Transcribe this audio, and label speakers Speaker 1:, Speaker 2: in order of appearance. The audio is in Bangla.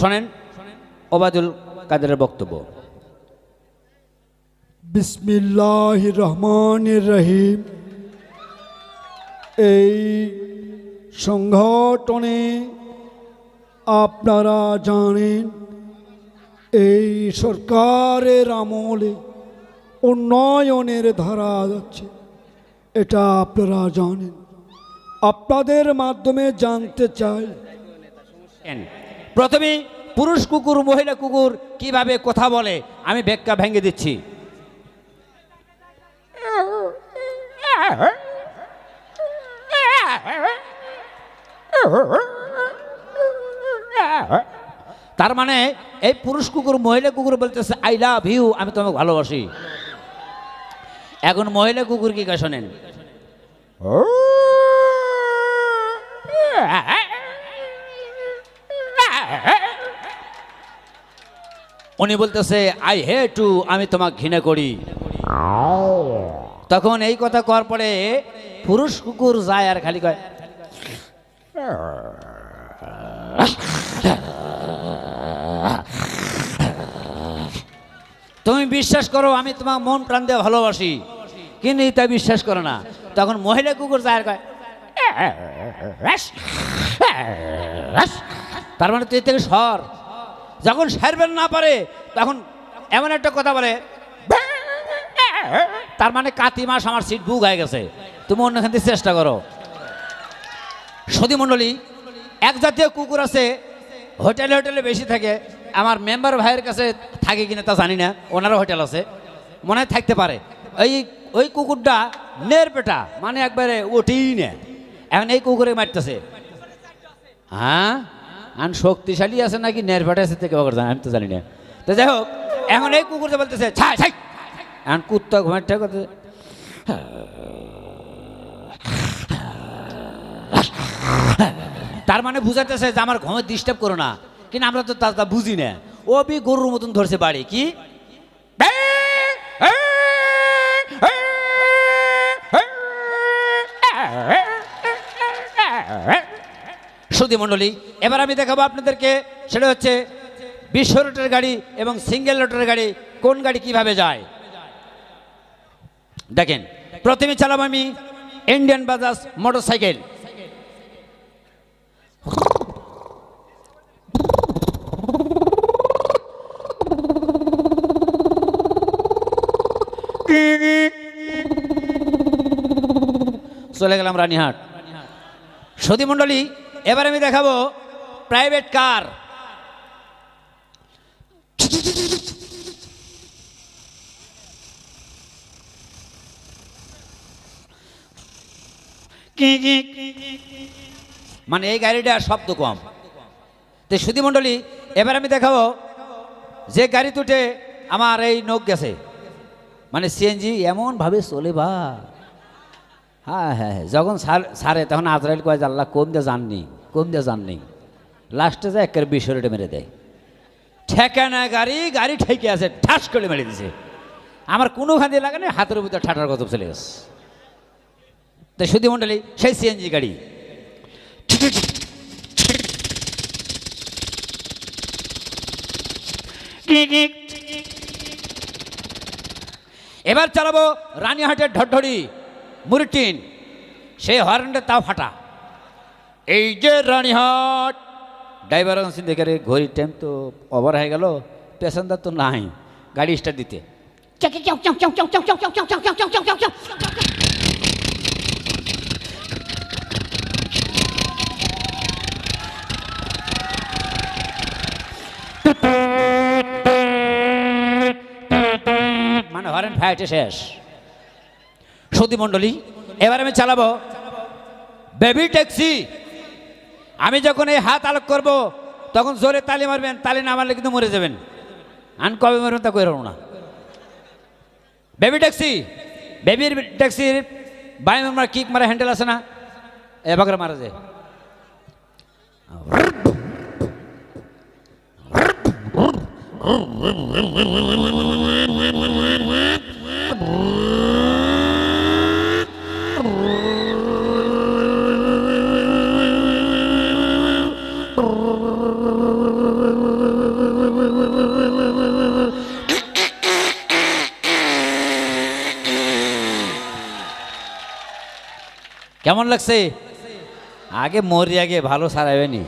Speaker 1: শোনেন ওবায়দুল কাদেরের বক্তব্য।
Speaker 2: বিসমিল্লাহ রহমান রহিম এই সংগঠনে আপনারা জানেন এই সরকারের আমলে উন্নয়নের ধারা যাচ্ছে এটা আপনারা জানেন। আপনাদের মাধ্যমে জানতে চাই।
Speaker 1: প্রথমে পুরুষ কুকুর, মহিলা কুকুর কীভাবে কথা বলে? আমি ব্যাখ্যা ভেঙে দিচ্ছি। তার মানে এই পুরুষ কুকুর, মহিলা কুকুর বলতেছে আই লাভ ইউ আমি তোমাকে ভালোবাসি। এখন মহিলা কুকুর কি কা শোনেন? উনি বলতেছে আই হে টু আমি তোমাকে ঘৃণা করি তখন এই কথা কর পরে পুরুষ কুকুর যায় আর খালি কয় তুমি বিশ্বাস করো আমি তোমার মন প্রাণ দিয়ে ভালোবাসি কিন্তু তা বিশ্বাস করো না তখন মহিলা কুকুর যায় আর কয় তার মানে তুই থেকে সর। যখন সারবেন না পারে, তখন এমন একটা কথা বলে, তার মানে কাতি মাস আমার সিট বুক হয়ে গেছে। তুমি অন্যখান থেকে চেষ্টা করো। সতী মণ্ডলী, এক জাতীয় কুকুর আছে, হোটেলে হোটেলে বেশি থাকে, আমার মেম্বার ভাইয়ের কাছে থাকে কিনা তা জানি না, ওনারও হোটেল আছে, মনে থাকতে পারে। ওই ওই কুকুরটা নের পেটা মানে একবারে ওঠেই না। এখন এই কুকুরে মারতেছে। হ্যাঁ? আন শক্তিশালী আছে নাকি? নের পেটা আছে থেকে খবর আমি তো জানি না। তো যাই হোক, এখন এই কুকুরটা বলতেছে, ছাই ছাই! এখন কুত্তা ঘুমাটা করতে তার মানে বুঝাতেছে যে আমার ঘুমে ডিস্টার্ব করো না। কিন্তু আমরা তা তা বুঝি না। ও বি গরুর মতন ধরছে বাড়ি, কি? সুদী মণ্ডলী, এবার আমি দেখাবো আপনাদেরকে, সেটা হচ্ছে বিশ্ব রোটের গাড়ি এবং সিঙ্গেল রোটের গাড়ি, কোন গাড়ি কীভাবে যায়? দেখেন, প্রথমে চালাবো আমি ইন্ডিয়ান বাজাজ মোটর সাইকেল চলে গেলাম রানীহাট। সতী মণ্ডলী এবার আমি দেখাবো প্রাইভেট কার মানে এই গাড়িটা শব্দ কম। তো সুধী মণ্ডলী, এবার আমি দেখাবো যে গাড়ি তুটে আমার এই নখ গেছে। মানে সিএনজি এমনভাবে চলে বা হ্যাঁ হ্যাঁ হ্যাঁ যখন সার, তখন আজরাইল কয়, আল্লাহ, কোন দিয়ে জাননি? কোন দিয়ে নেই। লাস্টে যায় একের বিশ রেটে মেরে দেয়। ঠেকানা গাড়ি গাড়ি ঠেকে আছে, ঠাস করে মেরে দিছে। আমার কোনো খান্দি লাগে না, হাতের ভিতরে ঠাটার কত চলে গেছে। তো সুধী মণ্ডলী সেই সিএনজি গাড়ি। এবার চালাবো রানীহাটের ঢড়ঢড়ি, মুরিটিন। সেই হর্নটা তাও ফাটা। এই যে রানীহাট ড্রাইভার দেখে ঘড়ির টাইম তো ওভার হয়ে গেল প্যাসেঞ্জার তো নাই গাড়ি স্টার্ট দিতে মানে হরেন ফাইটে শেষ সতী মণ্ডলী এবার আমি চালাবো বেবি ট্যাক্সি আমি যখন এই হাত আলোক করব তখন জোরে তালি মারবেন তালি না মারলে কিন্তু মরে যাবেন। আন কবে মারবেন তা করে না। বেবি ট্যাক্সি বেবির ট্যাক্সির বাই মারা কিক মারা হ্যান্ডেল আছে না? এবারে মারা যায়। কেমন লাগছে? আগে মরি আগে ভালো সারাবেনি